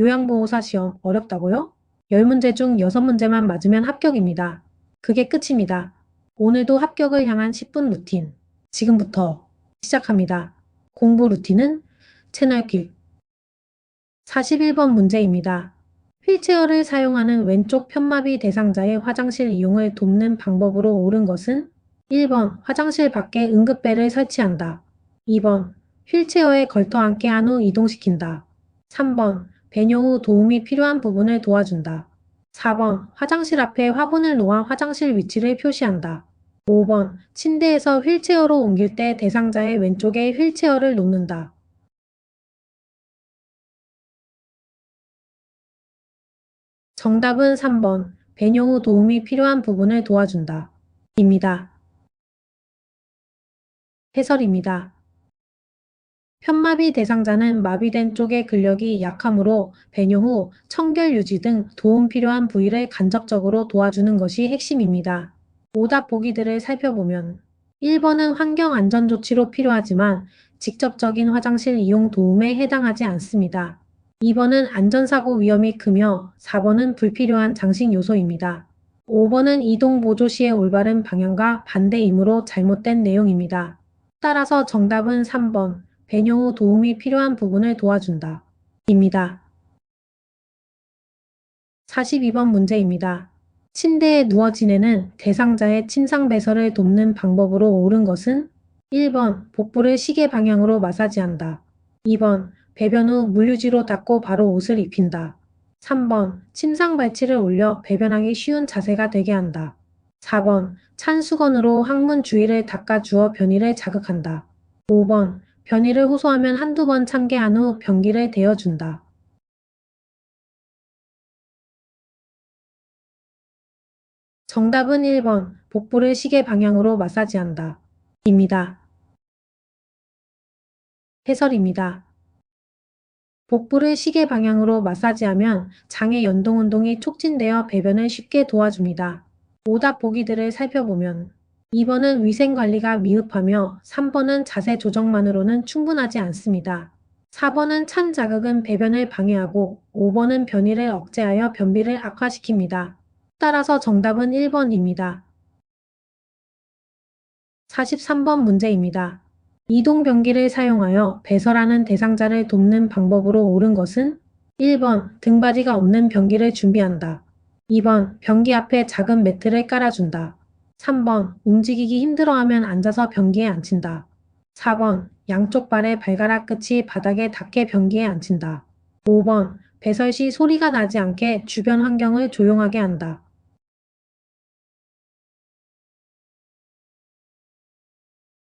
요양보호사 시험 어렵다고요? 10문제 중 6문제만 맞으면 합격입니다. 그게 끝입니다. 오늘도 합격을 향한 10분 루틴. 지금부터 시작합니다. 공부 루틴은 채널 길. 41번 문제입니다. 휠체어를 사용하는 왼쪽 편마비 대상자의 화장실 이용을 돕는 방법으로 옳은 것은 1번 화장실 밖에 응급배를 설치한다. 2번 휠체어에 걸터 앉게 한 후 이동시킨다. 3번 배뇨 후 도움이 필요한 부분을 도와준다. 4번 화장실 앞에 화분을 놓아 화장실 위치를 표시한다. 5번 침대에서 휠체어로 옮길 때 대상자의 왼쪽에 휠체어를 놓는다. 정답은 3번 배뇨 후 도움이 필요한 부분을 도와준다. 입니다. 해설입니다. 편마비 대상자는 마비된 쪽의 근력이 약하므로 배뇨 후 청결 유지 등 도움 필요한 부위를 간접적으로 도와주는 것이 핵심입니다. 오답 보기들을 살펴보면 1번은 환경 안전 조치로 필요하지만 직접적인 화장실 이용 도움에 해당하지 않습니다. 2번은 안전사고 위험이 크며 4번은 불필요한 장식 요소입니다. 5번은 이동 보조 시의 올바른 방향과 반대이므로 잘못된 내용입니다. 따라서 정답은 3번 배뇨 후 도움이 필요한 부분을 도와준다. 입니다. 42번 문제입니다. 침대에 누워 지내는 대상자의 침상 배설을 돕는 방법으로 옳은 것은 1번 복부를 시계 방향으로 마사지한다. 2번 배변 후 물유지로 닦고 바로 옷을 입힌다. 3번 침상 발치를 올려 배변하기 쉬운 자세가 되게 한다. 4번 찬 수건으로 항문 주위를 닦아 주어 변이를 자극한다. 5번 변이를 호소하면 한두 번 참게 한 후 변기를 대어준다. 정답은 1번 복부를 시계 방향으로 마사지한다. 입니다. 해설입니다. 복부를 시계 방향으로 마사지하면 장의 연동 운동이 촉진되어 배변을 쉽게 도와줍니다. 오답 보기들을 살펴보면 2번은 위생 관리가 미흡하며 3번은 자세 조정만으로는 충분하지 않습니다. 4번은 찬 자극은 배변을 방해하고 5번은 변이를 억제하여 변비를 악화시킵니다. 따라서 정답은 1번입니다. 43번 문제입니다. 이동 변기를 사용하여 배설하는 대상자를 돕는 방법으로 옳은 것은 1번 등받이가 없는 변기를 준비한다. 2번 변기 앞에 작은 매트를 깔아준다. 3번 움직이기 힘들어하면 앉아서 변기에 앉힌다. 4번 양쪽 발의 발가락 끝이 바닥에 닿게 변기에 앉힌다. 5번 배설 시 소리가 나지 않게 주변 환경을 조용하게 한다.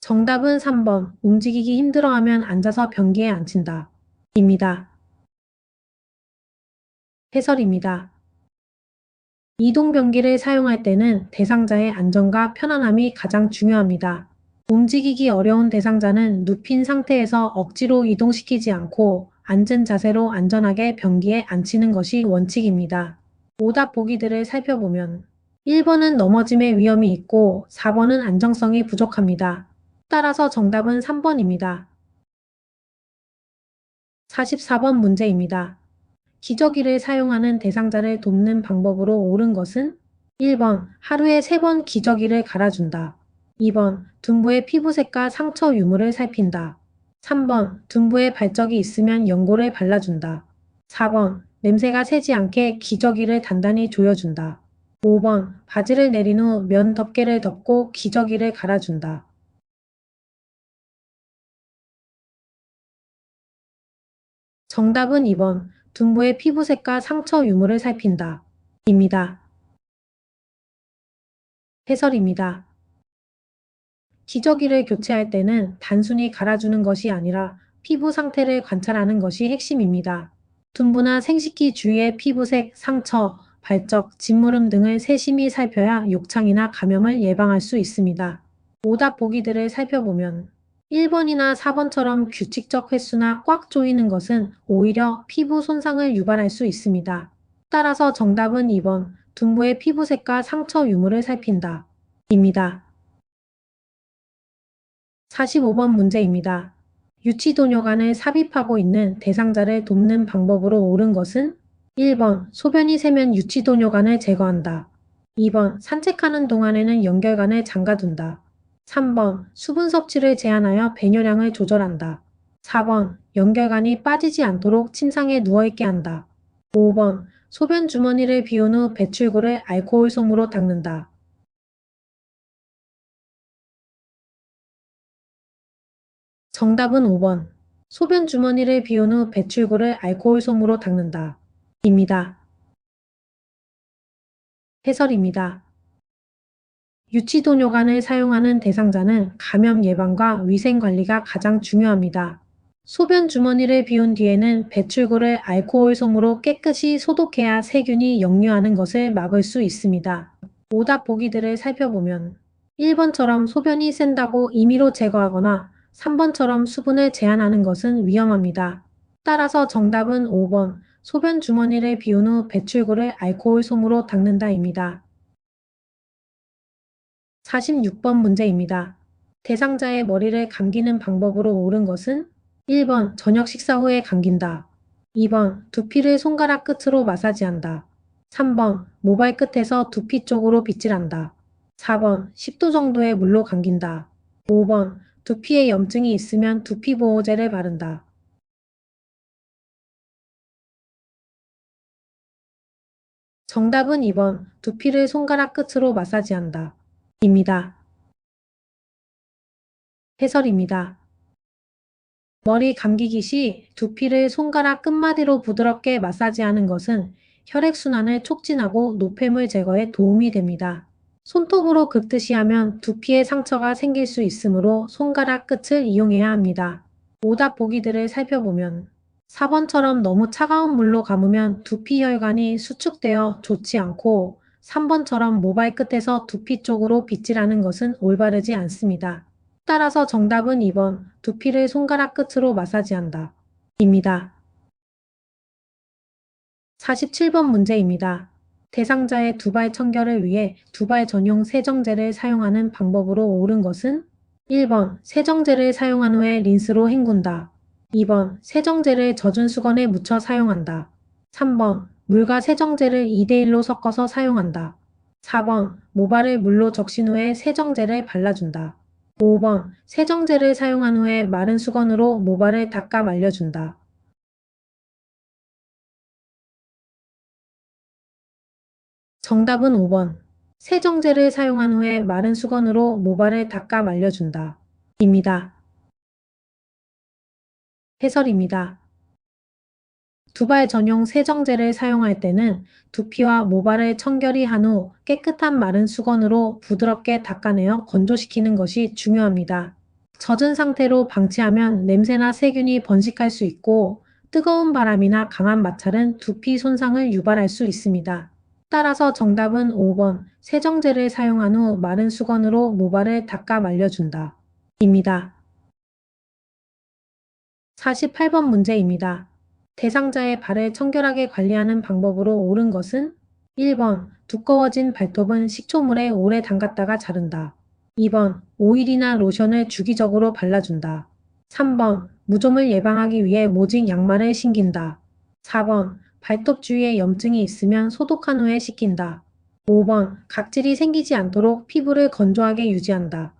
정답은 3번 움직이기 힘들어하면 앉아서 변기에 앉힌다. 입니다. 해설입니다. 이동 변기를 사용할 때는 대상자의 안전과 편안함이 가장 중요합니다. 움직이기 어려운 대상자는 눕힌 상태에서 억지로 이동시키지 않고 앉은 자세로 안전하게 변기에 앉히는 것이 원칙입니다. 오답 보기들을 살펴보면 1번은 넘어짐의 위험이 있고 4번은 안정성이 부족합니다. 따라서 정답은 3번입니다. 44번 문제입니다. 기저귀를 사용하는 대상자를 돕는 방법으로 옳은 것은 1번 하루에 3번 기저귀를 갈아준다. 2번 둔부의 피부색과 상처 유무를 살핀다. 3번 둔부에 발적이 있으면 연고를 발라준다. 4번 냄새가 새지 않게 기저귀를 단단히 조여준다. 5번 바지를 내린 후 면 덮개를 덮고 기저귀를 갈아준다. 정답은 2번 둔부의 피부색과 상처 유무를 살핀다. 입니다. 해설입니다. 기저귀를 교체할 때는 단순히 갈아주는 것이 아니라 피부 상태를 관찰하는 것이 핵심입니다. 둔부나 생식기 주위의 피부색, 상처, 발적, 짓무름 등을 세심히 살펴야 욕창이나 감염을 예방할 수 있습니다. 오답 보기들을 살펴보면 1번이나 4번처럼 규칙적 횟수나 꽉 조이는 것은 오히려 피부 손상을 유발할 수 있습니다. 따라서 정답은 2번 둔부의 피부색과 상처 유무를 살핀다. 입니다. 45번 문제입니다. 유치도뇨간을 삽입하고 있는 대상자를 돕는 방법으로 옳은 것은 1번 소변이 새면 유치도뇨간을 제거한다. 2번 산책하는 동안에는 연결관을 잠가둔다. 3번 수분 섭취를 제한하여 배뇨량을 조절한다. 4번 연결관이 빠지지 않도록 침상에 누워있게 한다. 5번 소변 주머니를 비운 후 배출구를 알코올 솜으로 닦는다. 정답은 5번. 소변 주머니를 비운 후 배출구를 알코올 솜으로 닦는다. 입니다. 해설입니다. 유치도뇨관을 사용하는 대상자는 감염 예방과 위생 관리가 가장 중요합니다. 소변 주머니를 비운 뒤에는 배출구를 알코올 솜으로 깨끗이 소독해야 세균이 역류하는 것을 막을 수 있습니다. 오답 보기들을 살펴보면 1번처럼 소변이 샌다고 임의로 제거하거나 3번처럼 수분을 제한하는 것은 위험합니다. 따라서 정답은 5번 소변 주머니를 비운 후 배출구를 알코올 솜으로 닦는다입니다. 46번 문제입니다. 대상자의 머리를 감기는 방법으로 옳은 것은 1번 저녁 식사 후에 감긴다. 2번 두피를 손가락 끝으로 마사지한다. 3번 모발 끝에서 두피 쪽으로 빗질한다. 4번 10도 정도의 물로 감긴다. 5번 두피에 염증이 있으면 두피 보호제를 바른다. 정답은 2번 두피를 손가락 끝으로 마사지한다. 입니다. 해설입니다. 머리 감기기 시 두피를 손가락 끝마디로 부드럽게 마사지하는 것은 혈액순환을 촉진하고 노폐물 제거에 도움이 됩니다. 손톱으로 긁듯이 하면 두피에 상처가 생길 수 있으므로 손가락 끝을 이용해야 합니다. 오답 보기들을 살펴보면 4번처럼 너무 차가운 물로 감으면 두피 혈관이 수축되어 좋지 않고 3번처럼 모발 끝에서 두피 쪽으로 빗질하는 것은 올바르지 않습니다. 따라서 정답은 2번 두피를 손가락 끝으로 마사지한다. 입니다. 47번 문제입니다. 대상자의 두발 청결을 위해 두발 전용 세정제를 사용하는 방법으로 옳은 것은 1번 세정제를 사용한 후에 린스로 헹군다. 2번 세정제를 젖은 수건에 묻혀 사용한다. 3번 물과 세정제를 2대1로 섞어서 사용한다. 4번 모발을 물로 적신 후에 세정제를 발라준다. 5번 세정제를 사용한 후에 마른 수건으로 모발을 닦아 말려준다. 정답은 5번. 세정제를 사용한 후에 마른 수건으로 모발을 닦아 말려준다. 입니다. 해설입니다. 두발 전용 세정제를 사용할 때는 두피와 모발을 청결히 한 후 깨끗한 마른 수건으로 부드럽게 닦아내어 건조시키는 것이 중요합니다. 젖은 상태로 방치하면 냄새나 세균이 번식할 수 있고 뜨거운 바람이나 강한 마찰은 두피 손상을 유발할 수 있습니다. 따라서 정답은 5번 세정제를 사용한 후 마른 수건으로 모발을 닦아 말려준다. 입니다. 48번 문제입니다. 대상자의 발을 청결하게 관리하는 방법으로 옳은 것은 1번 두꺼워진 발톱은 식초물에 오래 담갔다가 자른다. 2번 오일이나 로션을 주기적으로 발라준다. 3번 무좀을 예방하기 위해 모직 양말을 신긴다. 4번 발톱 주위에 염증이 있으면 소독한 후에 씻긴다. 5번 각질이 생기지 않도록 피부를 건조하게 유지한다.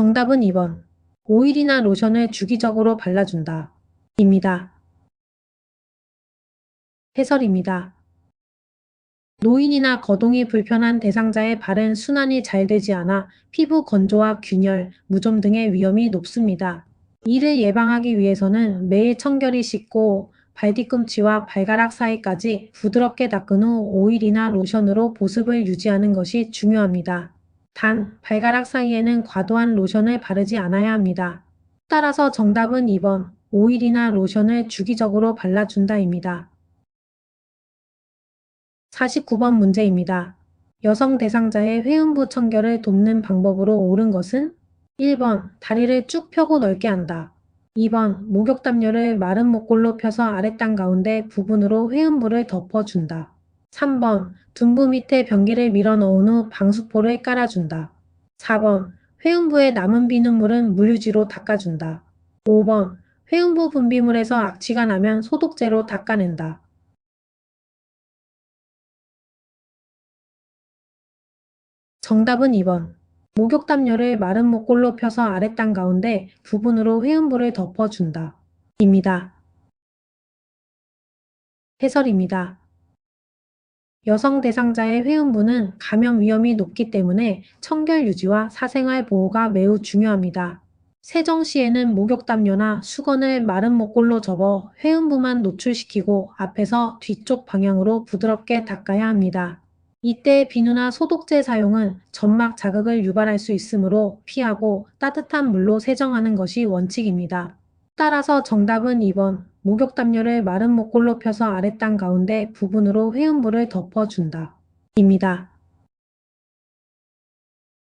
정답은 2번. 오일이나 로션을 주기적으로 발라준다. 입니다. 해설입니다. 노인이나 거동이 불편한 대상자의 발은 순환이 잘 되지 않아 피부 건조와 균열, 무좀 등의 위험이 높습니다. 이를 예방하기 위해서는 매일 청결히 씻고 발 뒤꿈치와 발가락 사이까지 부드럽게 닦은 후 오일이나 로션으로 보습을 유지하는 것이 중요합니다. 단, 발가락 사이에는 과도한 로션을 바르지 않아야 합니다. 따라서 정답은 2번, 오일이나 로션을 주기적으로 발라준다입니다. 49번 문제입니다. 여성 대상자의 회음부 청결을 돕는 방법으로 옳은 것은 1번, 다리를 쭉 펴고 넓게 한다. 2번, 목욕담요를 마른 목골로 펴서 아랫땅 가운데 부분으로 회음부를 덮어준다. 3번 둔부 밑에 변기를 밀어 넣은 후 방수포를 깔아준다. 4번 회음부의 남은 비눗물은 물유지로 닦아준다. 5번 회음부 분비물에서 악취가 나면 소독제로 닦아낸다. 정답은 2번. 목욕담요를 마른 목골로 펴서 아랫땅 가운데 부분으로 회음부를 덮어준다. 입니다. 해설입니다. 여성 대상자의 회음부는 감염 위험이 높기 때문에 청결 유지와 사생활 보호가 매우 중요합니다. 세정 시에는 목욕담요나 수건을 마른 목골로 접어 회음부만 노출시키고 앞에서 뒤쪽 방향으로 부드럽게 닦아야 합니다. 이때 비누나 소독제 사용은 점막 자극을 유발할 수 있으므로 피하고 따뜻한 물로 세정하는 것이 원칙입니다. 따라서 정답은 2번 목욕담요를 마른 목골로 펴서 아랫땅 가운데 부분으로 회음부를 덮어준다. 입니다.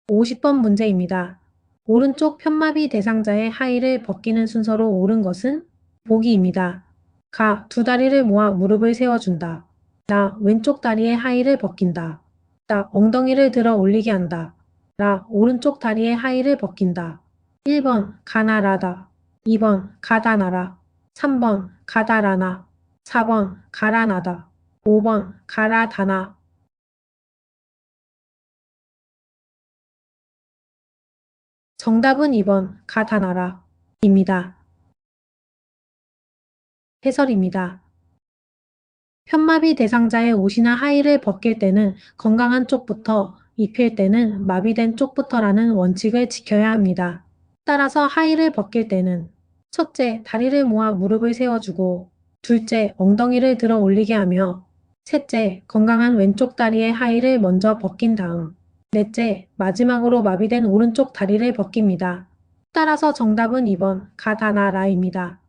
50번 문제입니다. 오른쪽 편마비 대상자의 하의를 벗기는 순서로 옳은 것은 보기입니다. 가, 두 다리를 모아 무릎을 세워준다. 나, 왼쪽 다리의 하의를 벗긴다. 나, 엉덩이를 들어 올리게 한다. 라, 오른쪽 다리의 하의를 벗긴다. 1번, 가나라다. 2번, 가다나라. 3번, 가다라나. 4번, 가라나다. 5번, 가라다나. 정답은 2번, 가다나라. 입니다. 해설입니다. 편마비 대상자의 옷이나 하의를 벗길 때는 건강한 쪽부터, 입힐 때는 마비된 쪽부터라는 원칙을 지켜야 합니다. 따라서 하의를 벗길 때는 첫째, 다리를 모아 무릎을 세워주고 둘째, 엉덩이를 들어 올리게 하며 셋째, 건강한 왼쪽 다리의 하의를 먼저 벗긴 다음 넷째, 마지막으로 마비된 오른쪽 다리를 벗깁니다. 따라서 정답은 2번 가다나라입니다.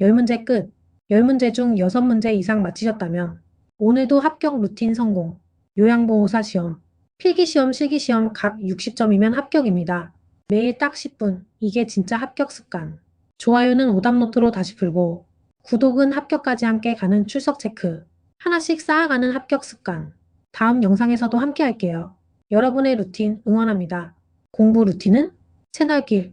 10문제 끝. 10문제 중 6문제 이상 맞히셨다면 오늘도 합격 루틴 성공. 요양보호사 시험, 필기시험, 실기시험 각 60점이면 합격입니다. 매일 딱 10분. 이게 진짜 합격 습관. 좋아요는 오답노트로 다시 풀고 구독은 합격까지 함께 가는 출석 체크. 하나씩 쌓아가는 합격 습관. 다음 영상에서도 함께 할게요. 여러분의 루틴 응원합니다. 공부 루틴은 채널길